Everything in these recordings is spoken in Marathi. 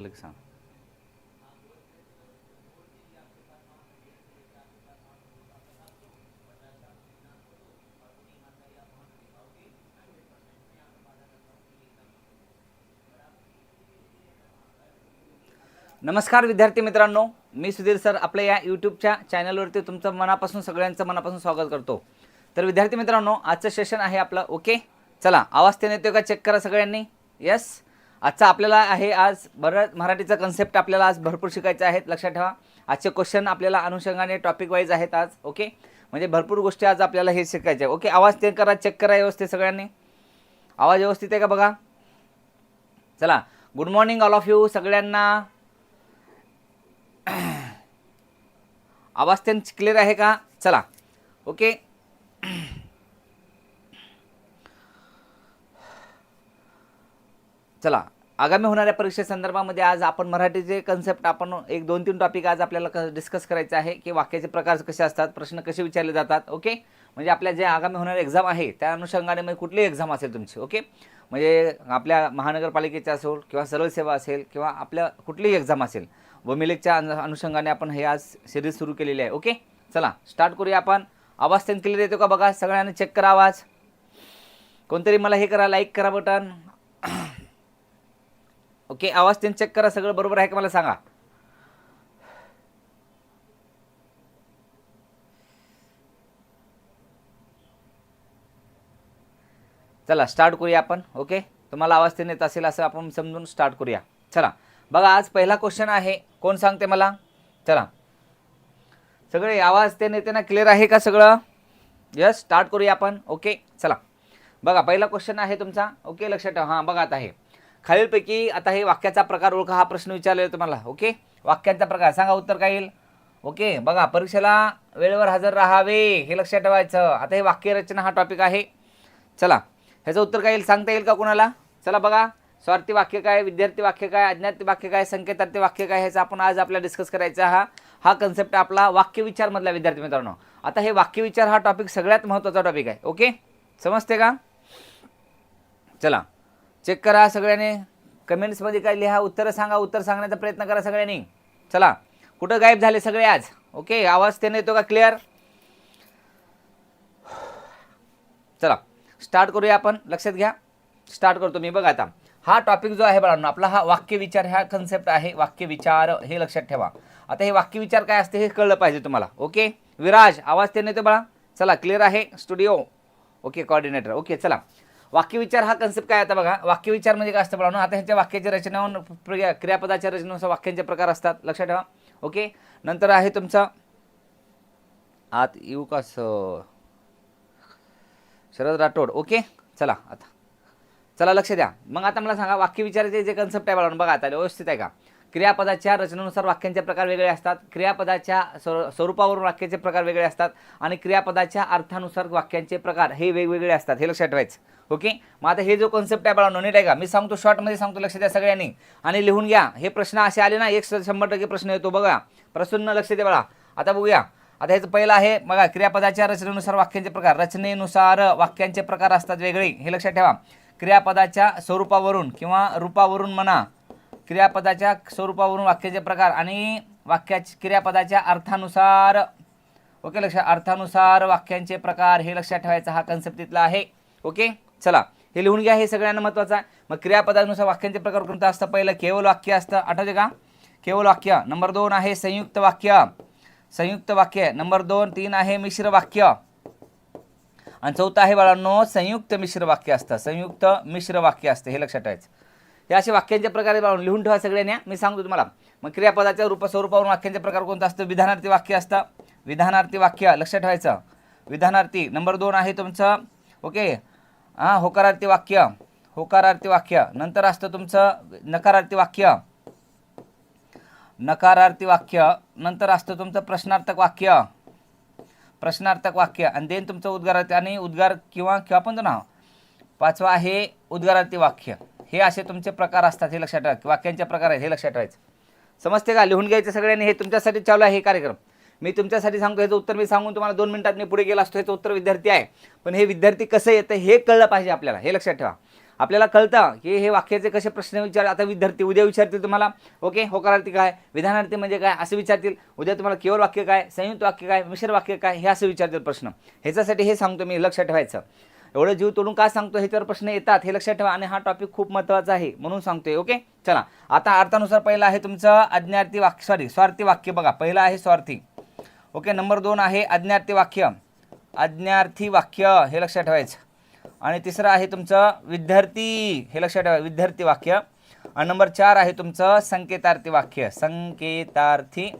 सांग. नमस्कार विद्यार्थी मित्रांनो मी सुधीर सर आपल्या या यूट्यूबच्या चॅनलवरती तुमचं मनापासून सगळ्यांचं मनापासून स्वागत करतो. तर विद्यार्थी मित्रांनो आजचं सेशन आहे आपलं ओके चला आवाज ते येतोय का? चेक करा सगळ्यांनी. यस आजचा आपल्याला आहे आज बरं मराठीचा कन्सेप्ट आपल्याला आज भरपूर शिकायचे आहेत लक्षात ठेवा. आजचे क्वेश्चन आपल्याला अनुषंगाने टॉपिक वाईज आहेत आज ओके म्हणजे भरपूर गोष्टी आज आपल्याला हे शिकायचे आहे ओके आवाज ते करा चेक करा व्यवस्थित सगळ्यांनी. आवाज व्यवस्थित आहे का बघा? चला good morning all of you सगळ्यांना. आवाज त्यांची क्लिअर आहे का? चला ओके चला आगामी होणाऱ्या परीक्षेसंदर्भामध्ये आज आपण मराठीचे कन्सेप्ट आपण एक दोन तीन टॉपिक आज आपल्याला डिस्कस करायचं आहे की वाक्याचे प्रकार कसे असतात प्रश्न कसे विचारले जातात ओके म्हणजे आपल्या जे आगामी होणारे एक्झाम आहे त्या अनुषंगाने मग कुठलीही एक्झाम असेल तुमची ओके म्हणजे आपल्या महानगरपालिकेच्या असेल किंवा सरळ सेवा असेल किंवा आपल्या कुठलीही एक्झाम असेल वमिलेकच्या अनु अनुषंगाने आपण हे आज सिरीज सुरू केलेली आहे ओके चला स्टार्ट करूया आपण. आवाज त्यांनी क्लिअर येतो का बघा? सगळ्यांनी चेक करा आवाज. कोणतरी मला हे करा लाईक करा बटन ओके आवाज त्यांनी चेक करा सगळं बरोबर आहे का मला सांगा? चला स्टार्ट करूया आपण ओके? तुम्हाला आवाज ते येत असेल असं आपण समजून स्टार्ट करूया. चला बघा आज पहिला क्वेश्चन आहे. कोण सांगते मला? चला. सगळे आवाज ते नेते ना? क्लिअर आहे का सगळं? यस स्टार्ट करूया आपण ओके? चला. बघा पहिला क्वेश्चन आहे तुमचा. ओके लक्षात ठेवा. हां बघा आता आहे खालीलपैकी आता हे वाक्याचा प्रकार ओळखा हा प्रश्न विचारलेला तुम्हाला ओके? वाक्यांचा प्रकार सांगा उत्तर काय येईल? ओके बघा परीक्षेला वेळेवर हजर राहावे हे लक्षात ठेवायचं. आता हे वाक्यरचना हा टॉपिक आहे. चला ह्याचं उत्तर काय येईल? सांगता येईल का कुणाला? चला बघा स्वार्थी वाक्य काय विद्यार्थी वाक्य काय अज्ञात वाक्य काय संकेतार्थी वाक्य काय ह्याचं आपण आज आपल्याला डिस्कस करायचा हा. हा कन्सेप्ट आपला वाक्यविचारमधला विद्यार्थी मित्रांनो. आता हे वाक्यविचार हा टॉपिक सगळ्यात महत्त्वाचा टॉपिक आहे ओके? समजते का? चला चेक करा सगळ्यांनी. कमेंट्समध्ये काय लिहा उत्तरं सांगा उत्तर सांगण्याचा प्रयत्न करा सगळ्यांनी. चला कुठं गायब झाले सगळे आज? ओके आवाज त्याने येतो का क्लिअर चला स्टार्ट करूया आपण. लक्षात घ्या. स्टार्ट करतो मी. बघा आता. हा टॉपिक जो आहे बाळांनो आपला हा वाक्य विचार हा कन्सेप्ट आहे वाक्य विचार हे लक्षात ठेवा. आता हे वाक्य विचार काय असते हे कळलं पाहिजे तुम्हाला. ओके विराज आवाज त्याने येतो बाळा. चला क्लिअर आहे. स्टुडिओ ओके कॉर्डिनेटर ओके चला. वाक्यविचार हा कन्सेप्ट काय आता बघा? वाक्यविचार म्हणजे काय असतं बघा आता ह्यांच्या वाक्याच्या रचनेवर क्रियापदाच्या रचनेनुसार वाक्यांचे प्रकार असतात. लक्षात ठेवा. ओके? नंतर आहे तुमचं आत येऊ का शरद राठोड. ओके? चला आता. चला लक्ष द्या. मग आता मला सांगा वाक्यविचाराचे जे कन्सेप्ट आहे बाळांनो बघा आता व्यवस्थित आहे का? क्रियापदाच्या रचनेनुसार वाक्यांचे प्रकार वेगळे असतात. क्रियापदाच्या स्वरूपावरून वाक्याचे प्रकार वेगळे असतात आणि क्रियापदाच्या अर्थानुसार वाक्यांचे प्रकार हे वेगवेगळे असतात. हे लक्षात ठेवायचं. ओके? मग आता हे जो कॉन्सेप्ट आहे बाळांनो नीट आहे का? मी सांगतो शॉर्टमध्ये सांगतो लक्ष द्या सगळ्यांनी. आणि लिहून घ्या. हे प्रश्न असे आले ना एक शंभर टक्के प्रश्न येतो. बघा. प्रसन्न लक्ष द्या बाळा. आता बघूया. आता ह्याचं पहिलं आहे बघा क्रियापदाच्या रचनेनुसार वाक्यांचे प्रकार. रचनेनुसार वाक्यांचे प्रकार असतात वेगळे. हे लक्षात ठेवा. क्रियापदाच्या स्वरूपावरून किंवा रूपावरून म्हणा. क्रियापदाच्या स्वरूपावरून वाक्याचे प्रकार आणि वाक्याच्या क्रियापदाच्या अर्थानुसार ओके लक्षात अर्थानुसार वाक्यांचे प्रकार हे लक्षात ठेवायचा हा कन्सेप्ट तिथला आहे. ओके चला. हे लिहून घ्या हे सगळ्यांना महत्त्वाचं आहे. मग क्रियापदानुसार वाक्यांचे प्रकार कोणतं असतं? पहिलं केवळ वाक्य असतं. आठवते का? केवळ वाक्य. नंबर दोन आहे संयुक्त वाक्य. संयुक्त वाक्य. नंबर दोन तीन आहे मिश्र वाक्य. आणि चौथं आहे बाळांनो संयुक्त मिश्र वाक्य असतं. संयुक्त मिश्र वाक्य असतं. हे लक्षात ठेवायचं. हे असे वाक्यांच्या प्रकारे लिहून ठेवा सगळ्यांना मी सांगतो तुम्हाला. मग क्रियापदाच्या रूप स्वरूपावरून वाक्यांचे प्रकार कोणतं असतं? विधानार्थी वाक्य असतं. विधानार्थी वाक्य लक्षात ठेवायचं. विधानार्थी नंबर दोन आहे तुमचं. ओके? हां होकारार्थी वाक्य. होकारार्थी वाक्य. नंतर असतं तुमचं नकारार्थी वाक्य. नकारार्थी वाक्य. नंतर असतं तुमचं प्रश्नार्थक वाक्य. प्रश्नार्थक वाक्य. आणि देन तुमचं उद्गारार्थी आणि उद्गार किंवा किंवा पण तो ना पाचवा आहे उद्गारार्थी वाक्य. हे असे तुमचे प्रकार असतात हे लक्षात ठेवा वाक्यांचे प्रकार आहेत हे लक्षात ठेवायचं. समजते का? लिहून घ्यायचं सगळ्यांनी हे तुमच्यासाठी चालू आहे हे कार्यक्रम. मी तुमच्यासाठी सांगतो ह्याचं उत्तर मी सांगून तुम्हाला दोन मिनिटात मी पुढे गेला असतो ह्याचं उत्तर विद्यार्थी आहे. पण हे विद्यार्थी कसं येतं हे कळलं पाहिजे आपल्याला हे लक्षात ठेवा. आपल्याला कळतं की हे वाक्याचे कसे प्रश्न विचार आता विद्यार्थी उद्या विचारतील तुम्हाला ओके होकारार्थी काय? विधानार्थी म्हणजे काय? असं विचारतील. उद्या तुम्हाला केवळ वाक्य काय? संयुक्त वाक्य काय? मिश्र वाक्य काय? हे असं विचारतील प्रश्न. ह्याच्यासाठी हे सांगतो मी लक्षात ठेवायचं. एवढं जीव तोडून का सांगतो ह्याच्यावर प्रश्न येतात हे लक्षात ठेवा. आणि हा टॉपिक खूप महत्त्वाचा आहे म्हणून सांगतोय ओके चला. आता अर्थानुसार पहिलं आहे तुमचं अज्ञार्थी वाक्य सॉरी स्वार्थी वाक्य बघा. पहिलं आहे स्वार्थी. ओके नंबर दोन आहे अज्ञार्थी वाक्य. अज्ञार्थी वाक्य हे लक्षात ठेवायचं. आणि तिसरं आहे तुमचं विद्यार्थी हे लक्षात ठेवा विद्यार्थी वाक्य. आणि नंबर चार आहे तुमचं संकेतार्थी वाक्य. संकेतार्थी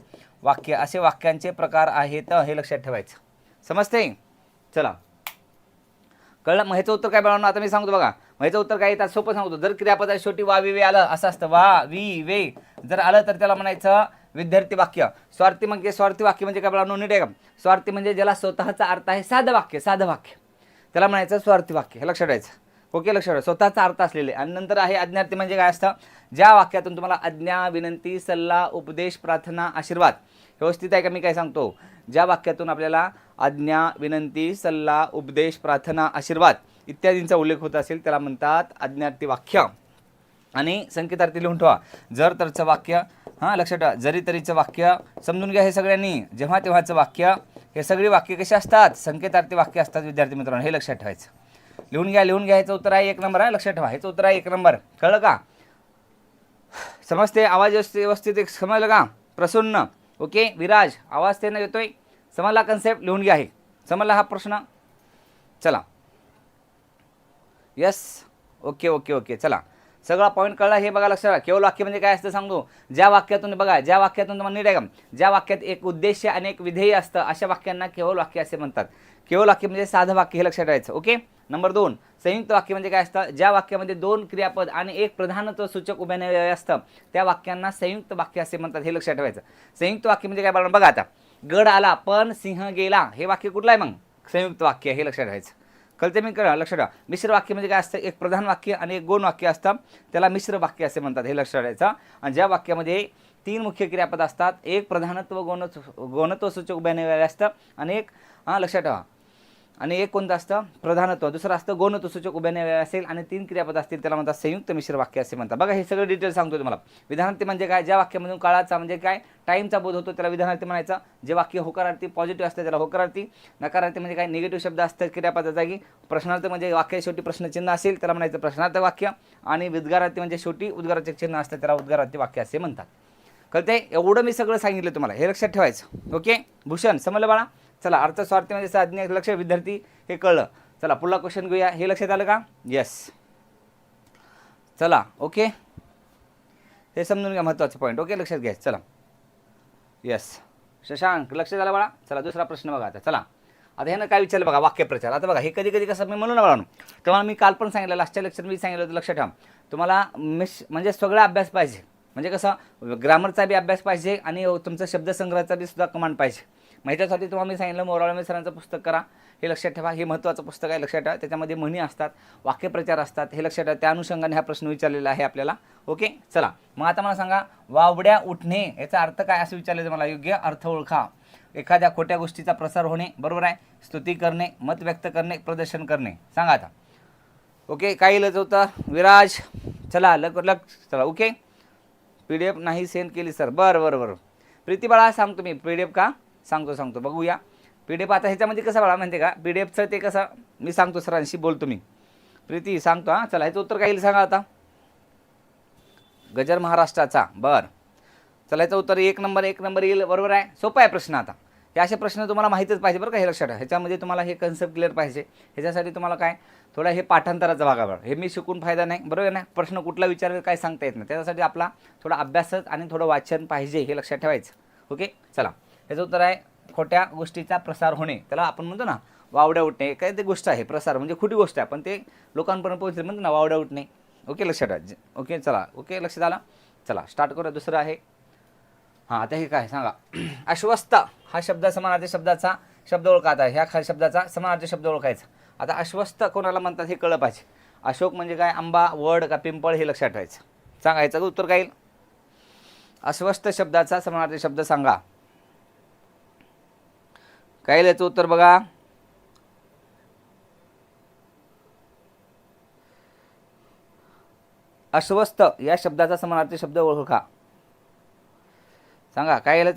वाक्य असे वाक्यांचे प्रकार आहेत हे लक्षात ठेवायचं. समजते चला. कळलं? मग ह्याचं उत्तर काय बनवणार आता मी सांगतो बघा. मग ह्याचं उत्तर काय? येतात सोपं सांगतो. जर क्रियापदा शेवटी वा वि वे आलं असं असतं. वा वी वे. जर आलं तर त्याला म्हणायचं विद्यार्थी वाक्य. स्वार्थी म्हणजे स्वार्थी वाक्य म्हणजे काय बनवणार नीट आहे का? स्वार्थी म्हणजे ज्याला स्वतःचा अर्थ आहे साधं वाक्य साधं वाक्य. त्याला म्हणायचं स्वार्थी वाक्य. हे लक्षात ठेवायचं. ओके लक्षात ठेवा. स्वतःचा अर्थ असलेले. आणि नंतर आहे अज्ञार्थी म्हणजे काय असतं? ज्या वाक्यातून तुम्हाला आज्ञा विनंती सल्ला उपदेश प्रार्थना आशीर्वाद व्यवस्थित आहे का मी काय सांगतो? ज्या वाक्यातून आपल्याला आज्ञा विनंती सल्ला उपदेश प्रार्थना आशीर्वाद इत्यादींचा उल्लेख होत असेल त्याला म्हणतात आज्ञार्थी वाक्य. आणि संकेतार्थी लिहून ठेवा. जर तरचं वाक्य हां लक्षात ठेवा. जरी तरीचं वाक्य समजून घ्या हे सगळ्यांनी. जेव्हा तेव्हाचं वाक्य हे सगळी वाक्य कशी असतात? संकेतार्थी वाक्य असतात विद्यार्थी मित्रांनो हे लक्षात ठेवायचं. लिहून घ्या लिहून घ्या ह्याचं उत्तर आहे एक नंबर आहे लक्षात ठेवा. ह्याचं उत्तर आहे एक नंबर. कळलं का? समजते? आवाज व्यवस्थित एक समजलं का? प्रसन्न. ओके? विराज आवाज त्यांना येतोय? समजला कन्सेप्ट लिहून घ्या आहे समजला हा प्रश्न. चला. यस ओके ओके ओके चला. सगळा पॉईंट कळला हे बघा लक्षात केवळ वाक्य म्हणजे काय असतं सांगतो ज्या वाक्यातून बघा ज्या वाक्यातून तुम्हाला नीट आहे का? ज्या वाक्यात एक उद्देश आणि एक विधेय असतं अशा वाक्यांना केवळ वाक्य असे म्हणतात. केवळ वाक्य म्हणजे साधं वाक्य हे लक्षात ठेवायचं ओके नंबर दोन संयुक्त वाक्य म्हणजे काय असतं? ज्या वाक्यामध्ये दोन क्रियापद आणि एक प्रधानत्व सूचक उभ्याने असतं त्या वाक्यांना संयुक्त वाक्य असे म्हणतात हे लक्षात ठेवायचं. संयुक्त वाक्य म्हणजे काय? बघा आता. गड आला पण सिंह गेला. हे वाक्य कुठलं आहे मग? संयुक्त वाक्य हे लक्षात ठेवायचं. कळते मी? कळलं लक्षात ठेवा. मिश्र वाक्य म्हणजे काय असतं? एक प्रधान वाक्य आणि एक गौण वाक्य असतं. त्याला मिश्र वाक्य असे म्हणतात हे लक्षात ठेवायचं. आणि ज्या वाक्यामध्ये तीन मुख्य क्रियापद असतात एक प्रधानत्व गौण गौणत्व सूचक उभ्याने असतं आणि एक हां लक्षात ठेवा. आणि एक कोणतं असतं? प्रधानत्व. दुसरं असतं गौणत्व सूचक उभ्याने असेल आणि तीन क्रियापद असतील त्याला म्हणतात संयुक्त मिश्र वाक्य असे म्हणतात. बघा हे सगळं डिटेल सांगतो तुम्हाला. विधानार्थी म्हणजे काय? ज्या वाक्यामधून काळाचा म्हणजे काय? टाईमचा बोध होतो त्याला विधानार्थी म्हणायचा. जे वाक्य होकारार्थी पॉझिटिव्ह असतं त्याला होकारार्थी. नकारार्थी म्हणजे काय? निगेटिव्ह शब्द असतात क्रियापदा जागी. प्रश्नार्थ म्हणजे वाक्य शेवटी प्रश्नचिन्ह असेल त्याला म्हणायचं प्रश्नार्थ वाक्य. आणि विद्गारार्थी म्हणजे शेवटी उद्गाराचे चिन्ह असतं त्याला उद्गारार्थी वाक्य असे म्हणतात. कळते एवढं मी सगळं सांगितलं तुम्हाला. हे लक्षात ठेवायचं. ओके भूषण समजलं बाळा? चला अर्थस्वार्थी म्हणजे साधने लक्ष विद्यार्थी हे कळलं. चला पुढला क्वेश्चन घेऊया. हे लक्षात आलं का? येस चला ओके हे समजून घ्या महत्त्वाचं पॉईंट ओके लक्षात घ्या. चला. येस शशांक लक्ष झालं बाळा? चला दुसरा प्रश्न बघा आता. चला. आता ह्यानं काय विचारलं बघा वाक्यप्रचार. आता बघा हे कधी कधी कसं मी म्हणून ना तुम्हाला तेव्हा मी काल पण सांगितलं लास्टच्या लेक्चर मी सांगितलं होतं लक्षात ठेवा. तुम्हाला मिश म्हणजे सगळा अभ्यास पाहिजे. म्हणजे कसं ग्रामरचा बी अभ्यास पाहिजे आणि तुमचा शब्दसंग्रहाचा बी सुद्धा कमांड पाहिजे. मग ह्याच्यासाठी तुम्हाला मी सांगितलं मोराळमे सरांचं पुस्तक करा. हे लक्षात ठेवा हे महत्त्वाचं पुस्तक आहे लक्षात ठेवा. त्याच्यामध्ये म्हणी असतात वाक्यप्रचार असतात हे लक्षात ठेवा. त्या अनुषंगाने हा प्रश्न विचारलेला आहे आपल्याला. ओके? चला. मग आता मला सांगा वावड्या उठणे याचा अर्थ काय असं विचारलं मला योग्य अर्थ ओळखा. एखाद्या खोट्या गोष्टीचा प्रसार होणे बरोबर आहे? स्तुती करणे मत व्यक्त करणे प्रदर्शन करणे. सांगा आता. ओके? काय येईल होतं? विराज. चला लग लग चला ओके? पी डी एफ नाही सेंड केली सर. बरं बरं बरं. प्रीती बाळा सांगतो मी पी डी एफ का? सांगतो सांगतो. बघूया. पी डी एफ आता ह्याच्यामध्ये कसं बळा म्हणते का? पी डी एफचं ते कसं मी सांगतो सरांशी बोलतो मी प्रीती सांगतो हां. चला ह्याचं उत्तर काय येईल सांगा आता. गजर महाराष्ट्राचा. बरं. चला याचं उत्तर एक नंबर एक नंबर येईल. बरोबर आहे. सोपा आहे प्रश्न आता. हे असे प्रश्न तुम्हाला माहीतच पाहिजे बरं का हे लक्षात ठेवा. ह्याच्यामध्ये तुम्हाला हे कन्सेप्ट क्लिअर पाहिजे. ह्याच्यासाठी तुम्हाला काय थोडा हे पाठांतराचा भाग हे मी शिकून फायदा नाही. बरोबर आहे ना? प्रश्न कुठला विचार काय सांगता येत नाही. त्याच्यासाठी आपला थोडा अभ्यासच आणि थोडं वाचन पाहिजे हे लक्षात ठेवायचं. ओके? चला. ह्याचं उत्तर आहे खोट्या गोष्टीचा प्रसार होणे. त्याला आपण म्हणतो ना वावड्या उठणे काय ते गोष्ट आहे प्रसार म्हणजे खोटी गोष्ट आहे. पण ते लोकांपर्यंत पोहोचले म्हणतो ना वावड्या उठणे. ओके लक्षात ठेवा ओके चला. ओके लक्षात आला? चला स्टार्ट करूया. दुसरं आहे. हां आता हे काय? सांगा. अश्वस्थ हा शब्द समानार्थी शब्दाचा शब्द ओळखा आता ह्या खा शब्दाचा समानार्थी शब्द ओळखायचा. आता अश्वस्थ कोणाला म्हणतात हे कळलं पाहिजे. अशोक म्हणजे काय? आंबा वड का पिंपळ हे लक्षात ठेवायचं सांगायचं उत्तर काय येईल? अस्वस्थ शब्दाचा समानार्थी शब्द सांगा. काय येईल याचं उत्तर बघा. अस्वस्थ या शब्दाचा समानार्थी शब्द ओळखा सांगा काय गेलं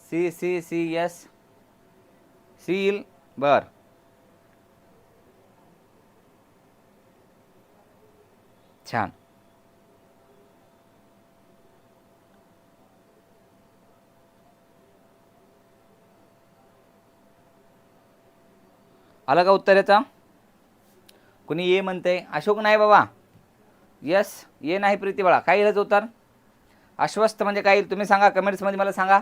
सी सी सी एस सील बर. छान. आलं का उत्तर याचं कुणी ये म्हणते अशोक नाही बाबा. यस ये नाही प्रीती बाळा काय येईल उत्तर? आश्वस्त म्हणजे काय येईल? तुम्ही सांगा कमेंट्समध्ये मला सांगा.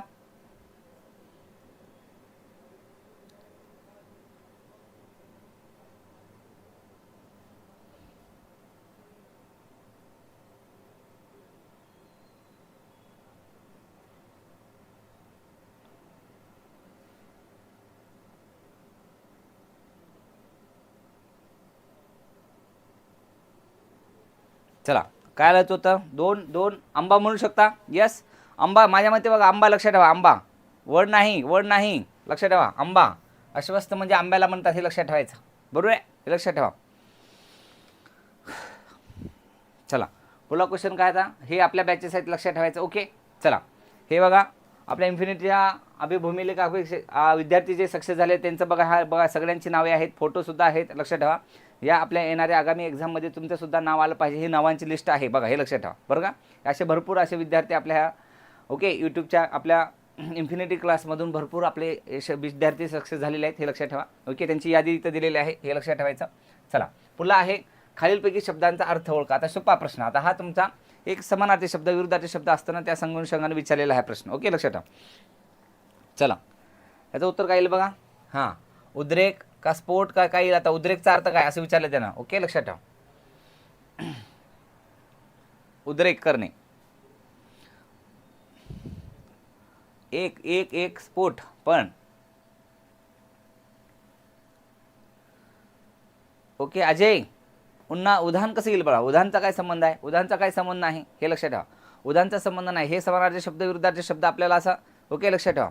चला काय आलं होतं दोन दोन आंबा म्हणू शकता? यस आंबा माझ्या मते बघा आंबा लक्षात ठेवा आंबा. वड नाही वड नाही. लक्षात ठेवा आंबा. अश्वस्त म्हणजे आंब्याला म्हणतात हे लक्षात ठेवायचं. बरोबर आहे? हे लक्षात ठेवा. चला पुढला क्वेश्चन काय आता? हे आपल्या बॅचेस आहेत लक्षात ठेवायचं. ओके चला. हे बघा आपल्या इन्फिनिटीच्या अभिभूमीले का विद्यार्थी जे सक्सेस झाले त्यांचं बघा हा बघा सगळ्यांची नावे आहेत फोटोसुद्धा आहेत लक्षात ठेवा. या आपल्या येणाऱ्या आगामी एक्झाममध्ये तुमचंसुद्धा नाव आलं पाहिजे. ही नावांची लिस्ट आहे. बघा हे लक्षात ठेवा. बरं का? असे भरपूर असे विद्यार्थी आपल्या ह्या ओके यूट्यूबच्या आपल्या इन्फिनिटी क्लासमधून भरपूर आपले विद्यार्थी सक्सेस झालेले आहेत हे लक्षात ठेवा. ओके त्यांची यादी इथं दिलेली आहे हे लक्षात ठेवायचं. चला पुढला आहे खालीलपैकी शब्दांचा अर्थ ओळखा. आता सोपा प्रश्न. आता हा तुमचा एक समानार्थी शब्द विरुद्धार्थी शब्द असताना त्या संगणुषंगाने विचारलेला आहे प्रश्न. ओके लक्षात ठेवा. चला याचं उत्तर काय येईल बघा? हां उद्रेक का स्फोट का काय येईल आता उद्रेकचा अर्थ काय असं विचारलं त्यांना. ओके लक्षात ठेवा. उद्रेक करणे. एक एक एक स्फोट पण. ओके अजय पुन्हा उदाहरण कसं येईल बघा? उदाहरणचा काय संबंध आहे? उदाहरणचा काय संबंध नाही? हे लक्षात ठेवा. उदाहरणचा संबंध नाही. हे समानार्थी शब्द विरुद्धार्थ शब्द आपल्याला असा ओके लक्षात ठेवा.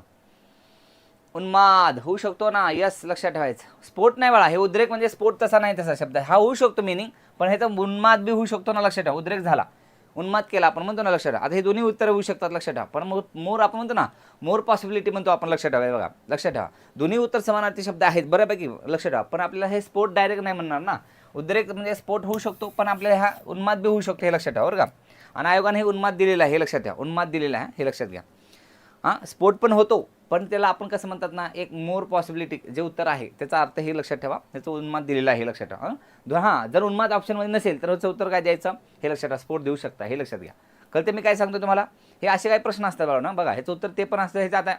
उन्माद होऊ शकतो ना? यस लक्षात ठेवायचं. स्पोर्ट नाही बाळा हे उद्रेक म्हणजे स्पोर्ट तसा नाही तसा शब्द हा होऊ शकतो मिनिंग पण हे तर उन्माद बी होऊ शकतो ना लक्षात ठेवा. उद्रेक झाला. उन्माद केला आपण म्हणतो ना लक्षात ठेवा. आता हे दोन्ही उत्तर होऊ शकतात लक्षात ठेवा. पण मोर आपण म्हणतो ना मोर पॉसिबिलिटी म्हणतो आपण लक्षात ठेवा. बघा लक्षात ठेवा. दोन्ही उत्तर समानार्थी शब्द आहेत बऱ्यापैकी लक्षात ठेवा. पण आपल्याला हे स्पोर्ट डायरेक्ट नाही म्हणणार ना. उद्रेक म्हणजे स्पोर्ट होऊ शकतो पण आपल्याला हा उन्माद बी होऊ शकतो हे लक्षात ठेवा बरं का? आणि आयोगाने हे उन्माद दिलेलं आहे हे लक्षात घ्या उन्माद दिलेलं आहे हे लक्षात घ्या. हां स्पोर्ट पण होतो. पण त्याला आपण कसं म्हणतात ना एक मोर पॉसिबिलिटी जे उत्तर आहे त्याचा अर्थ हे लक्षात ठेवा. त्याचं उन्माद दिलेला आहे हे लक्षात ठेवा हां? जर उन्माद ऑप्शनमध्ये नसेल तर त्याचं उत्तर काय द्यायचं? हे लक्षात ठेवा स्पोर्ट देऊ शकता हे लक्षात घ्या. कळते मी काय सांगतो तुम्हाला? हे असे काही प्रश्न असतात बघा ना बघा ह्याचं उत्तर ते पण असतं ह्याचं आता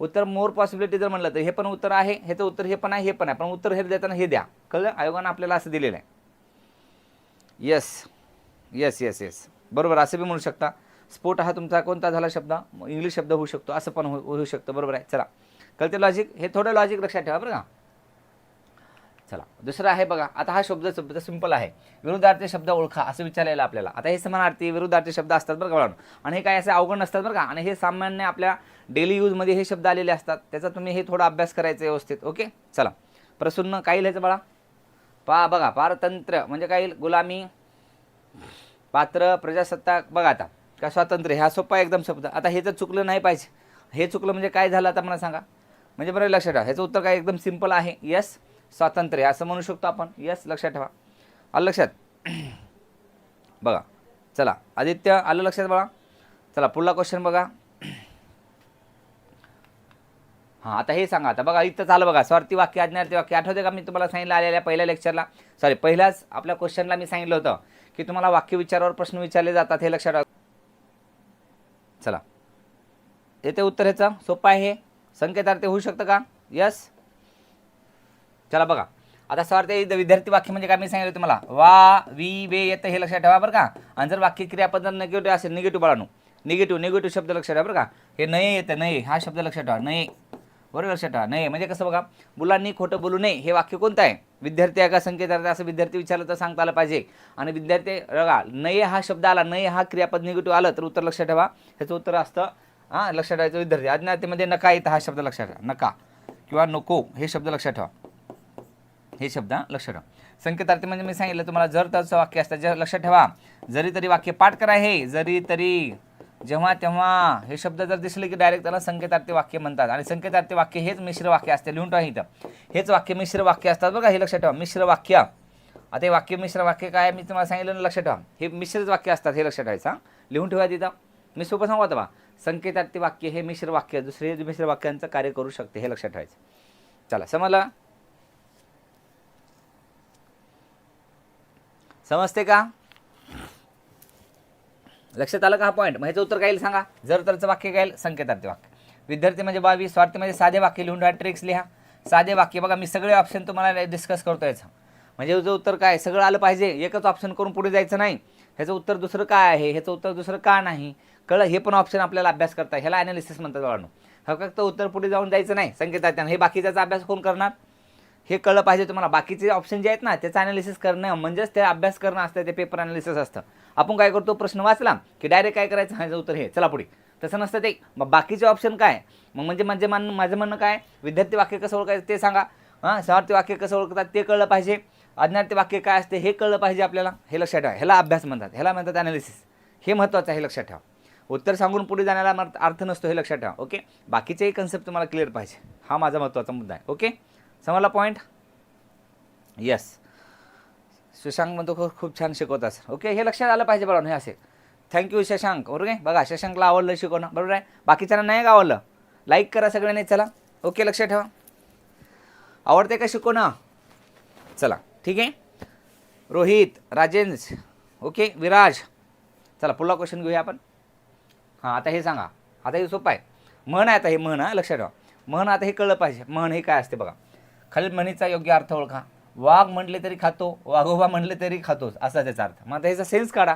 उत्तर मोर पॉसिबिलिटी जर म्हणलं तर हे पण उत्तर आहे ह्याचं उत्तर हे पण आहे हे पण आहे. पण उत्तर हे देताना हे द्या. कळलं? आयोगानं आपल्याला असं दिलेलं आहे. येस येस येस येस बरोबर असं बी म्हणू शकता. स्फोट हा तुमचा कोणता झाला शब्द? इंग्लिश शब्द होऊ शकतो असं पण हो-, होऊ शकतं. बरोबर आहे. चला. कळते लॉजिक हे थोडं लॉजिक लक्षात ठेवा बरं का. चला. दुसरं आहे बघा. आता हा शब्द शब्द सिंपल आहे. विरुद्धार्थी शब्द ओळखा असं विचारलेलं आपल्याला. आता हे समानार्थी विरुद्धार्थी शब्द असतात बरं का आणि हे काय असे अवघड नसतात बरं का. आणि हे सामान्य आपल्या डेली यूजमध्ये हे शब्द आलेले असतात. त्याचा तुम्ही हे थोडा अभ्यास करायचा व्यवस्थित. ओके? चला. प्रसन्न काय लिहायचं बाळा? पा बघा. पारतंत्र. म्हणजे काय? गुलामी पात्र प्रजासत्ताक. बघा आता. का स्वातंत्र्य? ह्या सोपा एकदम शब्द आता हे जर चुकलं नाही पाहिजे. हे चुकलं म्हणजे काय झालं आता मला सांगा? म्हणजे बरं लक्षात ठेवा. ह्याचं उत्तर काय एकदम सिंपल आहे. यस स्वातंत्र्य. असं म्हणू शकतो आपण. यस लक्षात ठेवा. आलं लक्षात? बघा. चला. आदित्य आलं लक्षात बघा चला पुढला क्वेश्चन बघा. हां आता हे सांगा. आता बघा इथं झालं बघा. स्वार्थी वाक्य अज्ञार्थी वाक्य. आठवते का मी तुम्हाला सांगितलं आलेल्या पहिल्या लेक्चरला सॉरी पहिल्याच आपल्या क्वेश्चनला मी सांगितलं होतं की तुम्हाला वाक्य विचारावर प्रश्न विचारले जातात. हे लक्षात ठेवा. चला. येते उत्तर ह्याचं. सोपं आहे संकेतार्थ होऊ शकतं का? यस चला बघा. आता स्वार्थी विद्यार्थी वाक्य म्हणजे काय मी सांगितलं तुम्हाला? वा वी वे येतं हे लक्षात ठेवा बरं का. आणि जर वाक्य क्रियापद निगेटिव्ह असेल निगेटिव्ह बाळानो. निगेटिव्ह निगेटिव्ह शब्द लक्षात ठेवा बरं का. हे नये येतं नये. हा शब्द लक्षात ठेवा. नये. बरोबर लक्षात ठेवा. नाही म्हणजे कसं बघा मुलांनी खोटं बोलू नये हे वाक्य कोणतं आहे? विद्यार्थी आहे का संकेतार्थ असं विद्यार्थी विचारलं तर सांगता आलं पाहिजे. आणि विद्यार्थी बघा नये हा शब्द आला नये हा क्रियापद निगेटिव्ह आलं तर उत्तर लक्षात ठेवा. ह्याचं उत्तर असतं हां लक्षात ठेवायचं विद्यार्थी. अज्ञातेमध्ये नका येतं हा शब्द लक्षात ठेवा. नका. किंवा नको हे शब्द लक्षात ठेवा. हे शब्द लक्षात ठेवा. संकेतार्थी म्हणजे मी सांगितलं तुम्हाला जर तरचं वाक्य असतं जर लक्षात ठेवा. जरी तरी वाक्य पाठ करा हे जरी तरी जेव्हा तेव्हा हे शब्द जर दिसले की डायरेक्ट त्याला संकेतार्थ वाक्य म्हणतात. आणि संकेतार्थ वाक्य हेच मिश्र वाक्य असते. लिहून ठेवा इथं. हेच वाक्य मिश्र वाक्य असतात बघा हे लक्षात ठेवा. मिश्र वाक्य. आता हे वाक्य मिश्र वाक्य काय मी तुम्हाला सांगितलं ना लक्षात ठेवा. हे मिश्रच वाक्य असतात हे लक्षात ठेवायचं हां. लिहून ठेवा तिथं. मी सोपं सांगू आता संकेतार्थ वाक्य हे मिश्र वाक्य दुसरे मिश्र वाक्यांचं कार्य करू शकते हे लक्षात ठेवायचं. चला समजलं? समजते का? लक्षात आलं का हा पॉईंट मग ह्याचं उत्तर काय येईल सांगा. जर तरचं वाक्य काय येईल संकेतार्थी वाक्य. विद्यार्थी म्हणजे बावीस स्वार्थी म्हणजे साधे वाक्य लिहून ठेवा ट्रिक्स लिहा. साधे वाक्य बघा मी सगळे ऑप्शन तुम्हाला डिस्कस करतो याचं. म्हणजे याचं उत्तर काय सगळं आलं पाहिजे. एकच ऑप्शन करून पुढे जायचं नाही. ह्याचं उत्तर दुसरं काय आहे? ह्याचं उत्तर दुसरं का नाही? कळलं? हे पण ऑप्शन आपल्याला अभ्यास करता. ह्याला ॲनालिसिस म्हणतात बाळांनो. हा फक्त उत्तर पुढे जाऊन जायचं नाही संकेतार्थी हे बाकीच्याचा अभ्यास कोण करणार? हे कळलं पाहिजे तुम्हाला. बाकीचे ऑप्शन जे आहेत ना त्याचं अनालिसिस करणं म्हणजेच ते अभ्यास करणं असतं ते पेपर अनालिसिस असतं. आपण काय करतो? प्रश्न वाचला की डायरेक्ट काय करायचं? ह्याचं उत्तर हे. चला पुढे. तसं नसतं ते. मग बाकीचे ऑप्शन काय? मग म्हणजे म्हणजे मान माझं म्हणणं काय? विद्यार्थी वाक्य कसं ओळखायचं ते सांगा. हां समार्थी वाक्य कसं ओळखतात ते कळलं पाहिजे. अज्ञार्थी वाक्य काय असते हे कळलं पाहिजे आपल्याला. हे लक्षात ठेवा. ह्याला अभ्यास म्हणतात. ह्याला म्हणतात ॲनालिसिस हे महत्त्वाचं आहे हे लक्षात ठेवा. उत्तर सांगून पुढे जाण्याला अर्थ नसतो हे लक्षात ठेवा. ओके? बाकीचेही कन्सेप्ट तुम्हाला क्लिअर पाहिजे. हा माझा महत्त्वाचा मुद्दा आहे. ओके? समजला पॉईंट येस शशांक म्हणतो खूप खूप छान शिकवता ओके हे लक्षात आलं पाहिजे बरोबर हे असे. थँक्यू शशांक बरोबर आहे? बघा शशांकला आवडलं शिकवणं. बरोबर आहे? बाकीच्यांना नाही का आवडलं? लाईक करा सगळ्यांनी चला. ओके लक्षात ठेवा. आवडते का शिकवणं? चला ठीक आहे? रोहित राजेंद्र ओके विराज. चला पुढला क्वेश्चन घेऊया आपण. हां आता हे सांगा. आता हे सोपं आहे. म्हण आहे आता हे म्हण हा लक्षात ठेवा. म्हण आता हे कळलं पाहिजे. म्हण हे काय असते बघा. खालील म्हणीचा योग्य अर्थ ओळखा. वाघ म्हटले तरी खातो वाघोबा म्हटले तरी खातोच असा त्याचा अर्थ. मग त्याचा सेन्स काढा.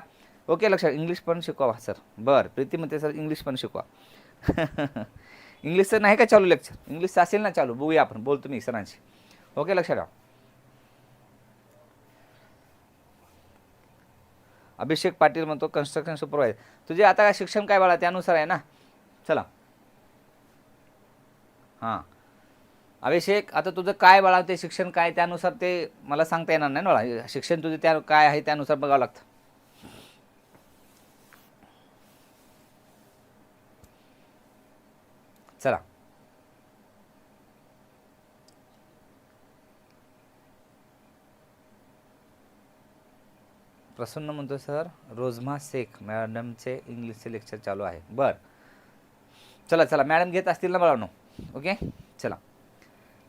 ओके लक्षात. इंग्लिश पण शिकवा सर बरं प्रीती म्हणते सर इंग्लिश पण शिकवा. इंग्लिशचं नाही का चालू लेक्चर इंग्लिशचं असेल ना चालू. बघूया आपण. बोलतो मी सरांशी. ओके लक्षात ठेवा. अभिषेक पाटील म्हणतो कन्स्ट्रक्शन सुपरवायझर तुझे आता काय शिक्षण काय बाळा? त्यानुसार आहे ना? चला. हां. अभिषेक आता तुझं काय बाळा ते शिक्षण काय त्यानुसार ते मला सांगता येणार नाही ना बाळा. शिक्षण तुझे त्या काय आहे त्यानुसार बघावं लागतं. चला. प्रसन्न म्हणतो सर रोजमा शेख मॅडमचे इंग्लिशचे लेक्चर चालू आहे. बरं. चला चला मॅडम घेत असतील ना बळानो? ओके?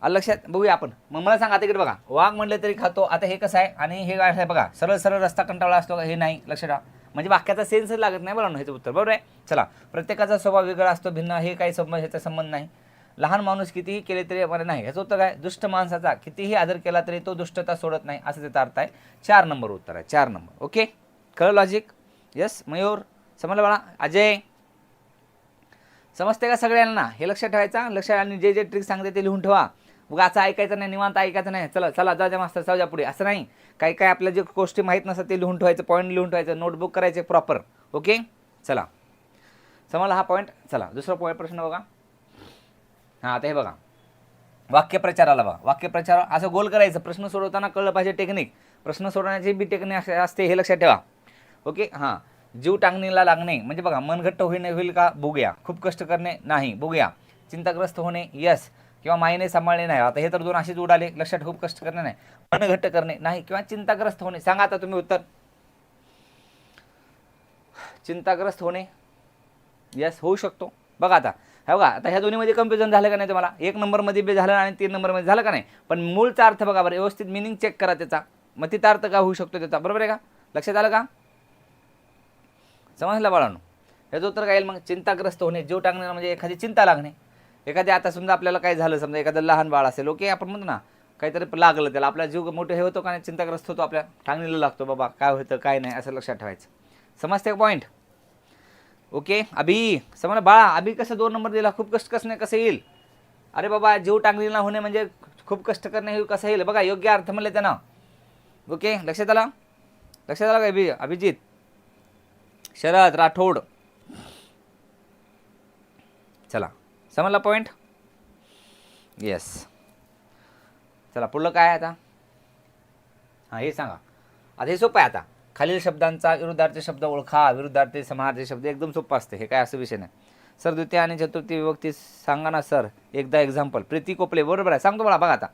लक्षात बघूया आपण. मग मला सांगा आता इकडे बघा. वाघ म्हटलं तरी खातो. आता हे कसं आहे? आणि हे काय आहे बघा सरळ सरळ रस्ता कंटाळा असतो का? हे नाही लक्षात ठेवा. म्हणजे वाक्याचा सेन्सच लागत नाही बरं ह्याचं उत्तर. बरोबर आहे? चला. प्रत्येकाचा स्वभाव वेगळा असतो भिन्न. हे काही संबंध ह्याचा संबंध नाही. लहान माणूस कितीही केले तरी मला नाही. ह्याचं उत्तर काय? दुष्ट माणसाचा कितीही आदर केला तरी तो दुष्टता सोडत नाही असं त्याचा अर्थ आहे. चार नंबर उत्तर आहे. चार नंबर. ओके? कळलं लॉजिक यस मयूर? समजलं बाळा? अजय? समजते का सगळ्यांना? हे लक्षात ठेवायचं लक्षात आणि जे जे ट्रिक सांगते ते लिहून ठेवा. उगा असं ऐकायचं नाही निवांत ऐकायचं नाही. चला चला जा जा मास्तर जाऊ जा पुढे. असं नाही. काही काय आपल्या जे गोष्टी माहीत नसतात ते लिहून ठेवायचं पॉईंट लिहून ठेवायचं नोटबुक करायचे प्रॉपर ओके चला. समजला हा पॉईंट चला. दुसरा पॉईंट प्रश्न बघा. हां आता हे बघा. वाक्यप्रचाराला बघा. वाक्यप्रचार असं गोल करायचं. प्रश्न सोडवताना कळलं पाहिजे टेक्निक प्रश्न सोडवण्याची बी टेक्निक असते हे लक्षात ठेवा. ओके हां. जीव टांगणीला लागणे. म्हणजे बघा मनघट्ट होईने होईल का? बघूया खूप कष्ट करणे नाही. बघूया चिंताग्रस्त होणे यस किंवा मायने सांभाळणे नाही. आता हे तर दोन असेच उडाले लक्षात खूप कष्ट करणे नाही मनघट्ट करणे नाही किंवा चिंताग्रस्त होणे. सांगा आता तुम्ही उत्तर. चिंताग्रस्त होणे यस होऊ शकतो. बघा आता. हे बघा आता ह्या दोन्हीमध्ये कन्फ्युजन झालं का नाही तुम्हाला? एक नंबरमध्ये बी झालं आणि तीन नंबरमध्ये झालं का नाही? पण मूळचा अर्थ बघा बरं व्यवस्थित मिनिंग चेक करा त्याचा. मग तिथं अर्थ का होऊ शकतो त्याचा? बरोबर आहे का? लक्षात आलं का? समजलं बाळांनो? ह्याचं उत्तर काय येईल मग? चिंताग्रस्त होणे जीव टाकणे म्हणजे एखादी चिंता लागणे. एखाद्या आता समजा आपल्याला काय झालं समजा एखादं लहान बाळ असेल ओके आपण म्हणतो ना काहीतरी लागलं त्याला आपला जीव मोठं हे होतो का नाही चिंताग्रस्त होतो आपल्या टांगणीला लागतो बाबा काय होतं काय नाही असं लक्षात ठेवायचं. समजते पॉईंट ओके अभि समजा बाळा अभि कसं दोन नंबर दिला खूप कष्ट कसं कसं येईल? अरे बाबा जीव टांगणीला होणे म्हणजे खूप कष्ट करणे हे कसं येईल? बघा योग्य अर्थ म्हणले त्यानं. ओके लक्षात आला? लक्षात आला का अभि अभिजित? शरद राठोड. चला. समजला पॉईंट येस चला पुढलं काय आता? हां हे सांगा. आता हे सोपं आहे आता. खालील शब्दांचा विरुद्धार्थी शब्द ओळखा विरुद्धार्थी समाहार्थी शब्द एकदम सोपं असते. हे काय असं विषय नाही. सर द्वितीय आणि चतुर्थी विभक्ती सांगा ना सर. एकदा एक्झाम्पल प्रीती कोपले बरोबर आहे. सांगतो मला बघा आता.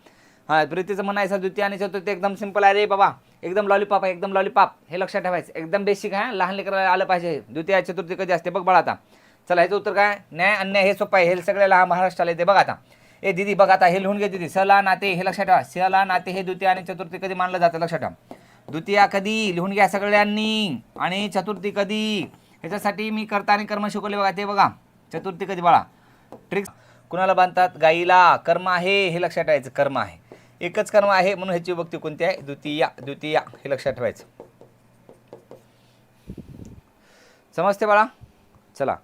हां प्रीतीचं म्हणायचं द्वितीय आणि चतुर्थी एकदम सिंपल आहे. रे बाबा एकदम लॉलीपॉप आहे एकदम लॉलीपॉप हे लक्षात ठेवायचं. एकदम बेसिक आहे लहान लेकराला आलं पाहिजे. द्वितीय चतुर्थी कधी असते? बघ बळा आता. चला ह्याचं उत्तर काय? न्याय अन्याय हे सोपं आहे. हे सगळ्याला महाराष्ट्राला येते. बघा आता. ए दिदी बघा आता हे लिहून घे दिदी. सला नाते हे लक्षात ठेवा. सला नाते हे द्वितीय आणि चतुर्थी कधी मानलं जातं? लक्षात ठेवा. द्वितीया कधी? लिहून घ्या सगळ्यांनी. आणि चतुर्थी कधी? ह्याच्यासाठी मी करता आणि कर्म शिकवले बघा ते बघा. चतुर्थी कधी बाळा? ट्रिक्स कुणाला बांधतात? गाईला. कर्म आहे हे लक्षात ठेवायचं. कर्म आहे. एकच कर्म आहे म्हणून ह्याची विभक्ती कोणती आहे? द्वितीया द्वितीया हे लक्षात ठेवायचं. समजते बाळा? चला.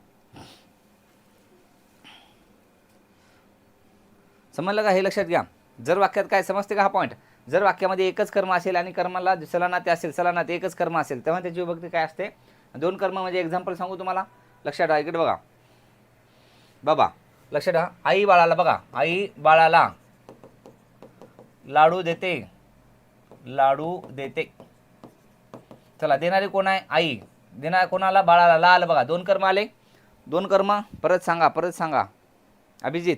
समजलं का? हे लक्षात घ्या. जर वाक्यात काय समजते का हा पॉईंट जर वाक्यामध्ये एकच कर्म असेल आणि कर्माला सलानाते असेल सलानाते एकच कर्म असेल तेव्हा त्याची विभक्ती काय असते? दोन कर्म म्हणजे एक्झाम्पल सांगू तुम्हाला. लक्षात ठेवा इकडे बघा. बाबा लक्षात ठेवा. आई बाळाला बघा. आई बाळाला लाडू देते. लाडू देते. चला देणारे कोण आहे? आई. देणार कोणाला? बाळाला. लाल बघा. दोन कर्म आले. दोन कर्म. परत सांगा परत सांगा. अभिजित.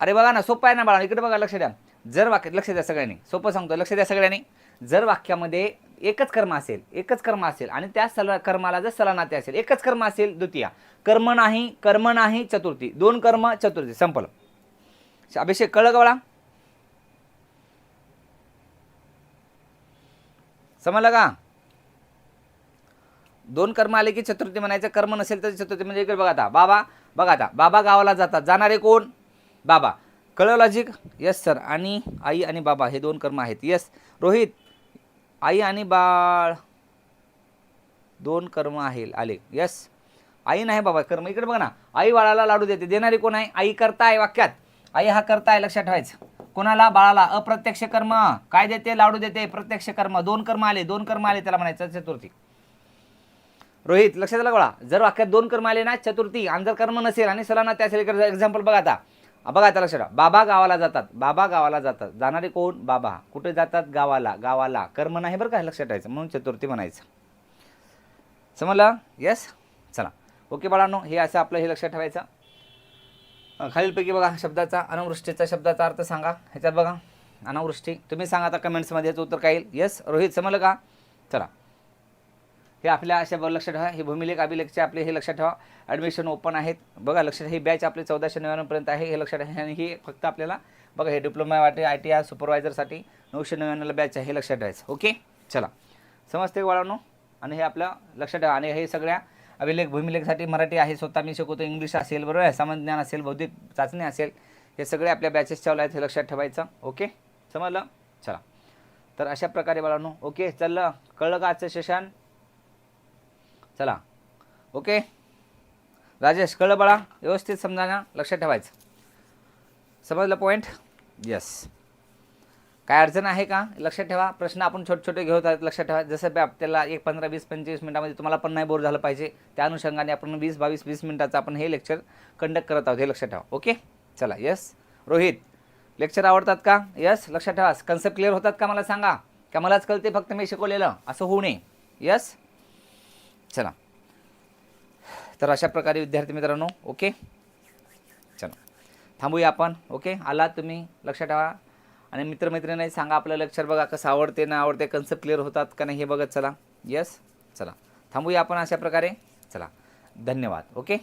अरे बघा ना सोपं आहे ना बाळा इकडे बघा लक्ष द्या. जर वाक्य लक्ष द्या सगळ्यांनी. सोपं सांगतो लक्ष द्या सगळ्यांनी. जर वाक्यामध्ये एकच कर्म असेल एकच कर्म असेल आणि त्या सल कर्माला जर सलानाते असेल एकच कर्म असेल द्वितीया. कर्म नाही कर्म नाही चतुर्थी. दोन कर्म चतुर्थी. संपलं. अभिषेक कळलं का बाळा? समजलं का? दोन कर्म आले की चतुर्थी म्हणायचं कर्म नसेल तर चतुर्थी म्हणजे इकडे बघा आता. बाबा बघा आता. बाबा गावाला जातात. जाणारे कोण? बाबा कळलं लॉजिक यस सर आणि आई आणि बाबा हे दोन कर्म आहेत. यस रोहित आई आणि बाळ. दोन कर्म आहे आले. यस आई नाही बाबा कर्म. इकडे बघा ना. आई बाळाला लाडू देते. देणारी कोण आहे? आई करता आहे वाक्यात. आई हा करता आहे लक्षात ठेवायचं. कोणाला? बाळाला. अप्रत्यक्ष कर्म. काय देते? लाडू देते. प्रत्यक्ष कर्म. दोन कर्म आले. दोन कर्म आले. त्याला म्हणायचं चतुर्थी. रोहित लक्षात आलं गोळा जर वाक्यात दोन कर्म आले ना चतुर्थी. आणि जर कर्म नसेल आणि सलाना त्या असेल एक्झाम्पल बघा आता. बघा आता लक्षात ठेवा. बाबा गावाला जातात. बाबा गावाला जातात. जाणारे कोण? बाबा. कुठे जातात? गावाला. गावाला. कर्म नाही बरं का? हे लक्षात ठेवायचं. म्हणून चतुर्थी म्हणायचं. समजलं? येस चला. ओके बाळांनो हे असं आपलं हे लक्षात ठेवायचं. खालीलपैकी बघा शब्दाचा अनावृष्टीचा शब्दाचा अर्थ सांगा. ह्याच्यात बघा. अनावृष्टी. तुम्ही सांगा आता कमेंट्समध्ये याचं उत्तर काय येईल? येस रोहित समजलं का? चला. हे आपल्या अशा ब- लक्षात ठेवा. हे भूमिलेख अभिलेखचे आपले हे लक्षात ठेवा. ॲडमिशन ओपन आहेत. बघा लक्षात हे बॅच आपले चौदाशे नव्याण्णवपर्यंत आहे. हे लक्षात ठेवा. आणि हे फक्त आपल्याला बघा हे डिप्लोमा वाटे आय टी आय सुपरवायझरसाठी नऊशे नव्याण्णवला बॅच आहे. हे लक्षात ठेवायचं. ओके चला. समजते बाळांनो आणि हे आपलं लक्षात ठेवा. आणि हे सगळ्या अभिलेख भूमिलेखसाठी मराठी आहे. स्वतः मी शिकवतो. इंग्लिश असेल बरोबर आहे? सामान्य ज्ञान असेल बौद्धिक चाचणी असेल हे सगळे आपल्या बॅचेस चालू आहेत हे लक्षात ठेवायचं. ओके समजलं? चला. तर अशा प्रकारे बाळांनो ओके चाललं. कळलं का आजचं सेशन चला. ओके? राजेश कळलं बाळा? व्यवस्थित समजा ना लक्षात ठेवायचं. समजलं पॉईंट येस काय अडचण आहे का? लक्षात ठेवा. प्रश्न आपण छोटे छोटे घेत आहेत लक्षात ठेवा. जसं बी आपल्याला एक पंधरा वीस पंचवीस मिनटामध्ये तुम्हाला पण नाही बोर झालं पाहिजे. त्या अनुषंगाने आपण वीस बावीस वीस मिनटाचं आपण हे लेक्चर कंडक्ट करत आहोत. हे लक्षात ठेवा. ओके? चला. यस रोहित लेक्चर आवडतात का? यस लक्षात ठेवा. कन्सेप्ट क्लिअर होतात का? मला सांगा. का मलाच कळते फक्त मी शिकवलेलं. असं होऊ नये. यस चला. तर अशा प्रकारे विद्यार्थी मित्रांनो ओके चला. थांबूया आपण ओके आलात तुम्ही लक्षात ठेवा. आणि मित्रमैत्रिणी सांगा आपलं लेक्चर बघा कसं आवडते ना आवडते कन्सेप्ट क्लिअर होतात का नाही हे बघत चला. यस चला. थांबूया आपण अशा प्रकारे. चला. धन्यवाद ओके